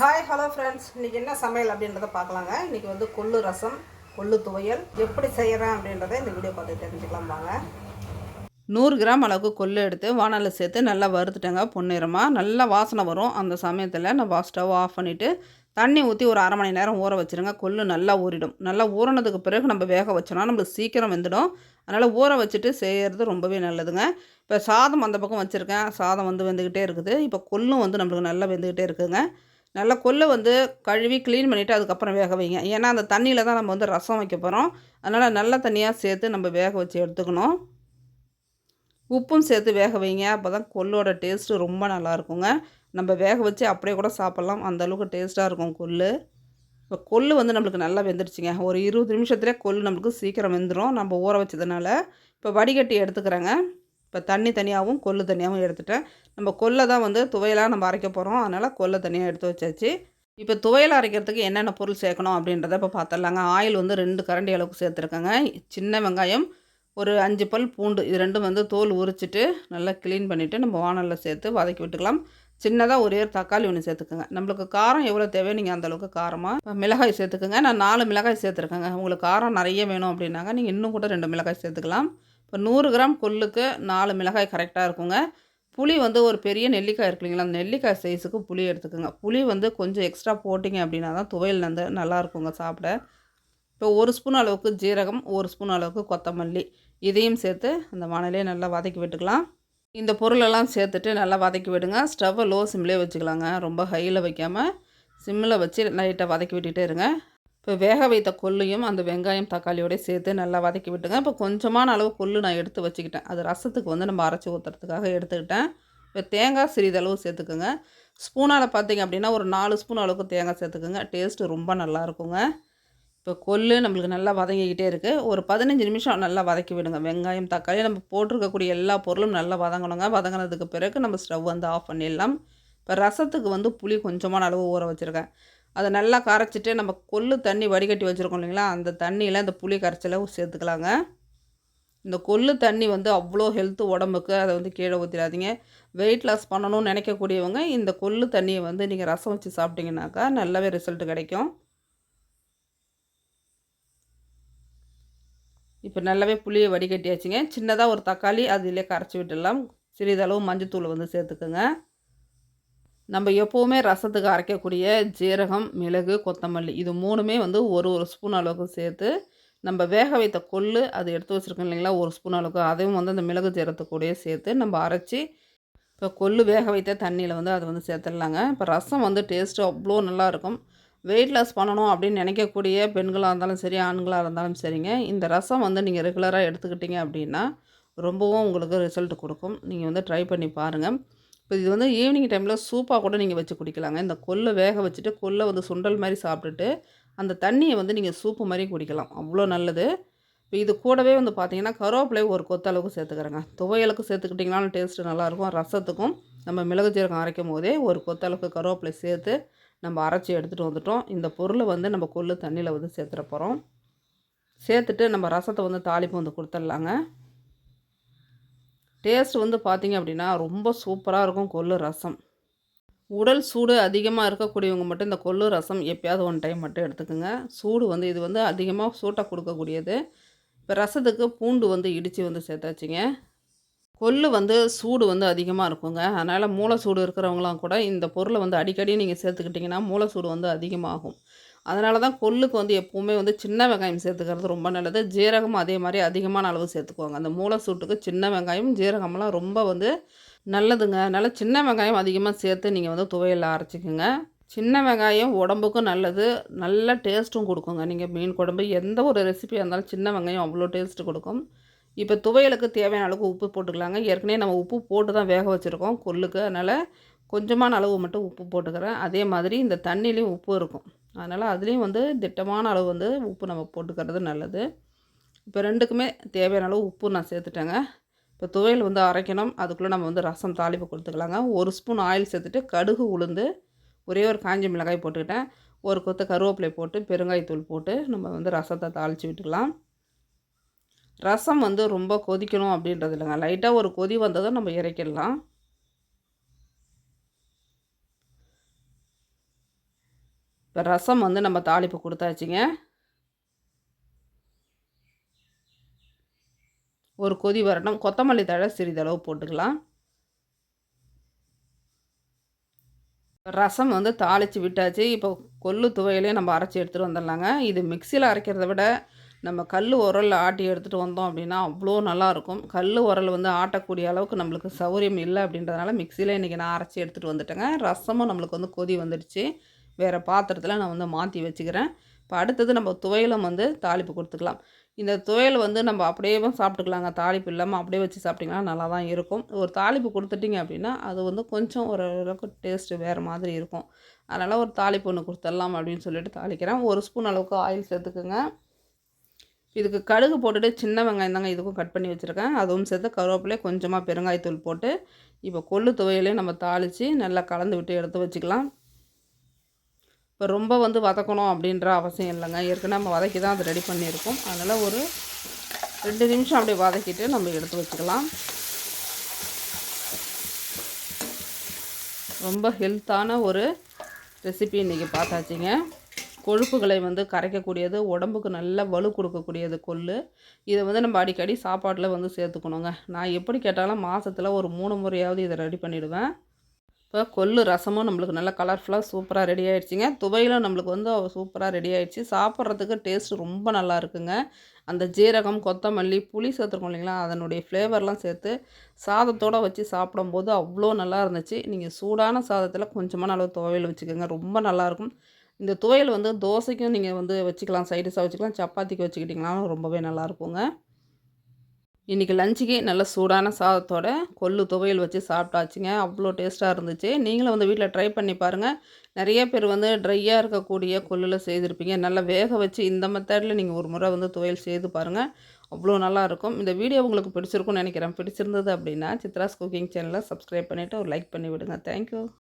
Hi hello friends இன்றைக்கி என்ன சமையல் அப்படின்றத பார்க்கலாங்க. இன்றைக்கி வந்து கொள்ளு ரசம் கொள்ளு துவையல். எப்படி செய்கிறேன் அப்படின்றத இந்த வீடியோ பார்த்து தெரிஞ்சுக்கலாம் வாங்க. நூறு கிராம் அளவுக்கு கொள்ளு எடுத்து வானலில் சேர்த்து நல்லா வறுத்துட்டேங்க பொன்னிறமாக நல்லா வாசனை வரும் அந்த சமயத்தில். நம்ம ஸ்டவ் ஆஃப் பண்ணிவிட்டு தண்ணி ஊற்றி ஒரு அரை மணி நேரம் ஊற வச்சுருங்க. கொள்ளு நல்லா ஊறிடும். நல்லா ஊறினதுக்கு பிறகு நம்ம வேக வச்சோம்னா நம்மளுக்கு சீக்கிரம் வெந்துடும். அதனால் ஊற வச்சுட்டு செய்கிறது ரொம்பவே நல்லதுங்க. இப்போ சாதம் அந்த பக்கம் வச்சுருக்கேன். சாதம் வந்து வெந்துக்கிட்டே இருக்குது. இப்போ கொள்ளும் வந்து நம்மளுக்கு நல்லா வெந்துக்கிட்டே இருக்குதுங்க. நல்லா கொல்லை வந்து கழுவி க்ளீன் பண்ணிவிட்டு அதுக்கப்புறம் வேக வைங்க. ஏன்னா அந்த தண்ணியில் தான் நம்ம வந்து ரசம் வைக்க போகிறோம் அதனால் நல்ல தண்ணியாக சேர்த்து நம்ம வேக வச்சு எடுத்துக்கணும். உப்பும் சேர்த்து வேக வைங்க. அப்போ தான் கொள்ளோட டேஸ்ட்டு ரொம்ப நல்லா இருக்குங்க. நம்ம வேக வச்சு அப்படியே கூட சாப்பிட்லாம். அந்தளவுக்கு டேஸ்ட்டாக இருக்கும் கொல்லு. இப்போ கொள்ளு வந்து நம்மளுக்கு நல்லா வெந்துருச்சுங்க. ஒரு இருபது நிமிஷத்துலேயே கொல்லு நம்மளுக்கு சீக்கிரம் வெந்துடும் நம்ம ஊற வச்சதுனால. இப்போ வடிகட்டி எடுத்துக்கிறேங்க. இப்போ தண்ணி தனியாகவும் கொள்ளு தனியாகவும் எடுத்துட்டேன். நம்ம கொல்லை தான் வந்து துவையலாக நம்ம அரைக்க போகிறோம் அதனால் கொல்லை தனியாக எடுத்து வச்சாச்சு. இப்போ துவையல் அரைக்கிறதுக்கு என்னென்ன பொருள் சேர்க்கணும் அப்படின்றத இப்போ பார்த்துடலாங்க. ஆயில் வந்து ரெண்டு கரண்டி அளவுக்கு சேர்த்துருக்கேங்க. சின்ன வெங்காயம் ஒரு அஞ்சு பல் பூண்டு இது ரெண்டும் வந்து தோல் உரிச்சிட்டு நல்லா க்ளீன் பண்ணிவிட்டு நம்ம வானலில் சேர்த்து வதக்கி விட்டுக்கலாம். சின்னதாக ஒரே ஒரு தக்காளி ஒன்று சேர்த்துக்கோங்க. நம்மளுக்கு காரம் எவ்வளோ தேவையோ நீங்கள் அந்தளவுக்கு காரமாக இப்போ மிளகாய் சேர்த்துக்கோங்க. நான் நாலு மிளகாய் சேர்த்துருக்கேங்க. உங்களுக்கு காரம் நிறைய வேணும் அப்படின்னாங்க. நீங்கள் இன்னும் கூட ரெண்டு மிளகாய் சேர்த்துக்கலாம். இப்போ நூறு கிராம் கொல்லுக்கு நாலு மிளகாய் கரெக்டாக இருக்குங்க. புளி வந்து ஒரு பெரிய நெல்லிக்காய் இருக்கு இல்லைங்களா? அந்த நெல்லிக்காய் சைஸுக்கு புளி எடுத்துக்கோங்க. புளி வந்து கொஞ்சம் எக்ஸ்ட்ரா போட்டிங்க அப்படின்னா தான் துவையல் வந்து நல்லா இருக்குங்க சாப்பிட. இப்போ ஒரு ஸ்பூன் அளவுக்கு ஜீரகம் ஒரு ஸ்பூன் அளவுக்கு கொத்தமல்லி இதையும் சேர்த்து அந்த வானிலையே நல்லா வதக்கி விட்டுக்கலாம். இந்த பொருளெல்லாம் சேர்த்துட்டு நல்லா வதக்கி விடுங்க. ஸ்டவ்வை லோ சிம்லேயே வச்சுக்கலாங்க. ரொம்ப ஹையில் வைக்காமல் சிம்மில் வச்சு லைட்டாக வதக்கி விட்டுகிட்டே இருங்க. இப்போ வேக வைத்த கொல்லையும் அந்த வெங்காயம் தக்காளியோடய சேர்த்து நல்லா வதக்கி விட்டுங்க. இப்போ கொஞ்சமான அளவு கொள்ளு நான் எடுத்து வச்சுக்கிட்டேன். அது ரசத்துக்கு வந்து நம்ம அரைச்சி ஊற்றுறதுக்காக எடுத்துக்கிட்டேன். இப்போ தேங்காய் சிறிதளவு சேர்த்துக்குங்க. ஸ்பூனால் பார்த்தீங்க அப்படின்னா ஒரு நாலு ஸ்பூன் அளவுக்கு தேங்காய் சேர்த்துக்குங்க. டேஸ்ட்டு ரொம்ப நல்லா இருக்குங்க. இப்போ கொள்ளு நம்மளுக்கு நல்லா வதங்கிக்கிட்டே இருக்குது ஒரு பதினஞ்சு நிமிஷம் நல்லா வதக்கி விடுங்க. வெங்காயம் தக்காளி நம்ம போட்டிருக்கக்கூடிய எல்லா பொருளும் நல்லா வதங்கணுங்க. வதங்கினதுக்கு பிறகு நம்ம ஸ்டவ் வந்து ஆஃப் பண்ணிடலாம். இப்போ ரசத்துக்கு வந்து புளி கொஞ்சமான அளவு ஊற வச்சுருக்கேன். அதை நல்லா கரைச்சிட்டு நம்ம கொள்ளு தண்ணி வடிகட்டி வச்சுருக்கோம் இல்லைங்களா? அந்த தண்ணியில் இந்த புளி கரைச்சலை சேர்த்துக்கலாங்க. இந்த கொள்ளு தண்ணி வந்து அவ்வளோ ஹெல்த்து உடம்புக்கு அதை வந்து கீழே ஊற்றிடாதீங்க வெயிட் லாஸ் பண்ணணும்னு நினைக்கக்கூடியவங்க இந்த கொள்ளு தண்ணியை வந்து நீங்கள் ரசம் வச்சு சாப்பிட்டீங்கனாக்கா நல்லாவே ரிசல்ட் கிடைக்கும். இப்போ நல்லாவே புளியை வடிகட்டியாச்சுங்க. சின்னதாக ஒரு தக்காளி அதிலே கரைச்சி விட்டுடலாம். சிறிதளவு மஞ்சத்தூள் வந்து சேர்த்துக்குங்க. நம்ம எப்போவுமே ரசத்துக்கு அரைக்கக்கூடிய ஜீரகம் மிளகு கொத்தமல்லி இது மூணுமே வந்து ஒரு ஒரு ஸ்பூன் அளவுக்கு சேர்த்து நம்ம வேக வைத்த கொள்ளு அது எடுத்து வச்சுருக்கோம் இல்லைங்களா? ஒரு ஸ்பூன் அளவுக்கு அதையும் வந்து அந்த மிளகு ஜீரகத்துக்கூடயே சேர்த்து நம்ம அரைச்சி இப்போ கொள்ளு வேக வைத்த தண்ணியில் வந்து அதை வந்து சேர்த்துடலாங்க. இப்போ ரசம் வந்து டேஸ்ட்டு அவ்வளோ நல்லாயிருக்கும் வெயிட் லாஸ் பண்ணணும் அப்படின்னு நினைக்கக்கூடிய பெண்களாக இருந்தாலும் சரி ஆண்களாக இருந்தாலும் சரிங்க. இந்த ரசம் வந்து நீங்கள் ரெகுலராக எடுத்துக்கிட்டீங்க அப்படின்னா ரொம்பவும் உங்களுக்கு ரிசல்ட் கொடுக்கும். நீங்கள் வந்து ட்ரை பண்ணி பாருங்கள் இப்போ இது வந்து ஈவினிங் டைமில் சூப்பாக கூட நீங்கள் வச்சு குடிக்கலாங்க. இந்த கொல்லை வேக வச்சுட்டு கொல்லை வந்து சுண்டல் மாதிரி சாப்பிட்டுட்டு அந்த தண்ணியை வந்து நீங்கள் சூப்பு மாதிரி குடிக்கலாம். அவ்வளோ நல்லது. இப்போ இது கூடவே வந்து பார்த்தீங்கன்னா கருவேப்பிலை ஒரு கொத்தளவுக்கு சேர்த்துக்கிறேங்க. துவையலுக்கு சேர்த்துக்கிட்டிங்கனாலும் டேஸ்ட்டு நல்லாயிருக்கும். ரசத்துக்கும் நம்ம மிளகு ஜீரகம் அரைக்கும் போதே ஒரு கொத்தளவுக்கு கருவேப்பிலை சேர்த்து நம்ம அரைச்சி எடுத்துகிட்டு வந்துட்டோம். இந்த பொருளை வந்து நம்ம கொள்ளு தண்ணியில் வந்து சேர்த்துட போகிறோம் சேர்த்துட்டு நம்ம ரசத்தை வந்து தாளிப்பு வந்து கொடுத்துட்லாங்க. டேஸ்ட் வந்து பார்த்திங்க அப்படின்னா ரொம்ப சூப்பராக இருக்கும் கொள்ளு ரசம். உடல் சூடு அதிகமாக இருக்கக்கூடியவங்க மட்டும் இந்த கொள்ளு ரசம் எப்பயாவது ஒன் டைம் மட்டும் எடுத்துக்கோங்க. சூடு வந்து இது வந்து அதிகமாக சூட்டாக கொடுக்கக்கூடியது. இப்போ ரசத்துக்கு பூண்டு வந்து இடித்து வந்து சேர்த்தாச்சுங்க. கொள்ளு வந்து சூடு வந்து அதிகமாக இருக்குங்க. அதனால் மூளை சூடு இருக்கிறவங்களாம் கூட இந்த பொருளை வந்து அடிக்கடி நீங்கள் சேர்த்துக்கிட்டிங்கன்னா மூளை சூடு வந்து அதிகமாகும். அதனால தான் கொள்ளுக்கு வந்து எப்போவுமே வந்து சின்ன வெங்காயம் சேர்த்துக்கிறது ரொம்ப நல்லது. ஜீரகமும் அதே மாதிரி அதிகமான அளவு சேர்த்துக்குவாங்க. அந்த மூளை சூட்டுக்கு சின்ன வெங்காயம் ஜீரகம்லாம் ரொம்ப வந்து நல்லதுங்க. அதனால் சின்ன வெங்காயம் அதிகமாக சேர்த்து நீங்கள் வந்து துவையல் அரைச்சிக்கோங்க. சின்ன வெங்காயம் உடம்புக்கும் நல்லது. நல்ல டேஸ்ட்டும் கொடுக்குங்க. நீங்கள் மீன் குழம்பு எந்த ஒரு ரெசிபியாக இருந்தாலும் சின்ன வெங்காயம் அவ்வளோ டேஸ்ட்டு கொடுக்கும். இப்போ துவையலுக்கு தேவையான அளவுக்கு உப்பு போட்டுக்கலாங்க. ஏற்கனவே நம்ம உப்பு போட்டு தான் வேக வச்சுருக்கோம் கொல்லுக்கு. அதனால் கொஞ்சமான அளவு மட்டும் உப்பு போட்டுக்கிறேன். அதே மாதிரி இந்த தண்ணிலையும் உப்பு இருக்கும். அதனால் அதுலேயும் வந்து திட்டமான அளவு வந்து உப்பு நம்ம போட்டுக்கிறது நல்லது. இப்போ ரெண்டுக்குமே தேவையான அளவு உப்பு நான் சேர்த்துட்டேங்க. இப்போ துவையல் வந்து அரைக்கணும். அதுக்குள்ளே நம்ம வந்து ரசம் தாளிப்பு கொடுத்துக்கலாங்க. ஒரு ஸ்பூன் ஆயில் சேர்த்துட்டு கடுகு உளுந்து ஒரே ஒரு காஞ்ச மிளகாய் போட்டுக்கிட்டேன். ஒரு கொத்த கருவேப்பிலை போட்டு பெருங்காயத்தூள் போட்டு நம்ம வந்து ரசத்தை தாளித்து விட்டுக்கலாம். ரசம் வந்து ரொம்ப கொதிக்கணும் அப்படின்றது இல்லைங்க. லைட்டாக ஒரு கொதி வந்ததும் நம்ம இறக்கிடலாம். இப்போ ரசம் வந்து நம்ம தாளிப்பு கொடுத்தாச்சுங்க. ஒரு கொதி வரட்டும். கொத்தமல்லி தழை சிறிதளவு போட்டுக்கலாம். ரசம் வந்து தாளித்து விட்டாச்சு. இப்போ கொள்ளு துவையிலையும் நம்ம அரைச்சி எடுத்துகிட்டு வந்துடலாங்க. இது மிக்சியில் அரைக்கிறத விட நம்ம கல் உரலில் ஆட்டி எடுத்துகிட்டு வந்தோம் அப்படின்னா அவ்வளோ நல்லாயிருக்கும் கல் உரல் வந்து ஆட்டக்கூடிய அளவுக்கு நம்மளுக்கு சௌரியம் இல்லை அப்படின்றதுனால மிக்சியில் இன்றைக்கி நான் அரைச்சி எடுத்துகிட்டு வந்துட்டேங்க. ரசமும் நம்மளுக்கு வந்து கொதி வந்துடுச்சு. வேறு பாத்திரத்தில் நான் வந்து மாற்றி வச்சுக்கிறேன். இப்போ அடுத்தது நம்ம துவையலும் வந்து தாளிப்பு கொடுத்துக்கலாம். இந்த துவையல் வந்து நம்ம அப்படியே சாப்பிட்டுக்கலாங்க. தாளிப்பு இல்லாமல் அப்படியே வச்சு சாப்பிட்டிங்கன்னா நல்லா தான் இருக்கும். ஒரு தாளிப்பு கொடுத்துட்டிங்க அப்படின்னா அது வந்து கொஞ்சம் ஓரளவுக்கு டேஸ்ட்டு வேறு மாதிரி இருக்கும். அதனால் ஒரு தாளிப்பு ஒன்று கொடுத்துடலாம் அப்படின்னு சொல்லிட்டு தாளிக்கிறேன். ஒரு ஸ்பூன் அளவுக்கு ஆயில் சேர்த்துக்குங்க. இதுக்கு கடுகு போட்டுட்டு சின்ன வெங்காயம் தாங்க இதுக்கும் கட் பண்ணி வச்சுருக்கேன். அதுவும் சேர்த்து கருவேப்பிலே கொஞ்சமாக பெருங்காயத்தூள் போட்டு இப்போ கொள்ளு துவையிலையும் நம்ம தாளித்து நல்லா கலந்து விட்டு எடுத்து வச்சுக்கலாம். இப்போ ரொம்ப வந்து வதக்கணும் அப்படின்ற அவசியம் இல்லைங்க. ஏற்கனவே நம்ம வதக்கி தான் அது ரெடி பண்ணியிருக்கோம். அதனால் ஒரு ரெண்டு நிமிஷம் அப்படியே வதக்கிட்டு நம்ம எடுத்து வச்சுக்கலாம். ரொம்ப ஹெல்த்தான ஒரு ரெசிபி இன்றைக்கி பார்த்தாச்சிங்க. கொழுப்புகளை வந்து கரைக்கக்கூடியது உடம்புக்கு நல்ல வலு கொடுக்கக்கூடியது கொள்ளு. இதை வந்து நம்ம அடிக்கடி சாப்பாட்டில் வந்து சேர்த்துக்கணுங்க. நான் எப்படி கேட்டாலும் மாதத்தில் ஒரு மூணு முறையாவது இதை ரெடி பண்ணிவிடுவேன் இப்போ கொள்ளு ரசமும் நம்மளுக்கு நல்லா கலர்ஃபுல்லாக சூப்பராக ரெடி ஆகிடுச்சிங்க துவையிலும் நம்மளுக்கு வந்து சூப்பராக ரெடி ஆகிடுச்சி சாப்பிட்றதுக்கு டேஸ்ட் ரொம்ப நல்லா இருக்குங்க. அந்த ஜீரகம் கொத்தமல்லி புளி சேர்த்துருக்கோம் இல்லைங்களா? அதனுடைய ஃப்ளேவர்லாம் சேர்த்து சாதத்தோடு வச்சு சாப்பிடும்போது அவ்வளோ நல்லா இருந்துச்சு. நீங்கள் சூடான சாதத்தில் கொஞ்சமான அளவு துவையல் வச்சுக்கோங்க. ரொம்ப நல்லாயிருக்கும் இந்த துவையல் வந்து தோசைக்கும் நீங்கள் வந்து வச்சுக்கலாம். சைடிஷாக வச்சுக்கலாம். சப்பாத்திக்கு வச்சுக்கிட்டிங்கனாலும் ரொம்பவே நல்லாயிருக்குங்க இன்றைக்கி லஞ்சுக்கு நல்ல சூடான சாதத்தோட கொள்ளு துவையல் வச்சு சாப்பிட்டாச்சுங்க. அவ்வளோ டேஸ்ட்டாக இருந்துச்சு. நீங்களும் வந்து வீட்டில் ட்ரை பண்ணி பாருங்கள் நிறைய பேர் வந்து ட்ரையாக இருக்கக்கூடிய கொள்ளில் செய்திருப்பீங்க. நல்லா வேக வச்சு இந்த மெத்தடில் நீங்கள் ஒரு முறை வந்து துவையல் செய்து பாருங்கள் அவ்வளோ நல்லாயிருக்கும் இந்த வீடியோ உங்களுக்கு பிடிச்சிருக்கும்னு நினைக்கிறேன். பிடிச்சிருந்தது அப்படின்னா சித்ராஸ் குக்கிங் சேனலை சப்ஸ்கிரைப் பண்ணிவிட்டு ஒரு லைக் பண்ணி விடுங்க. தேங்க்யூ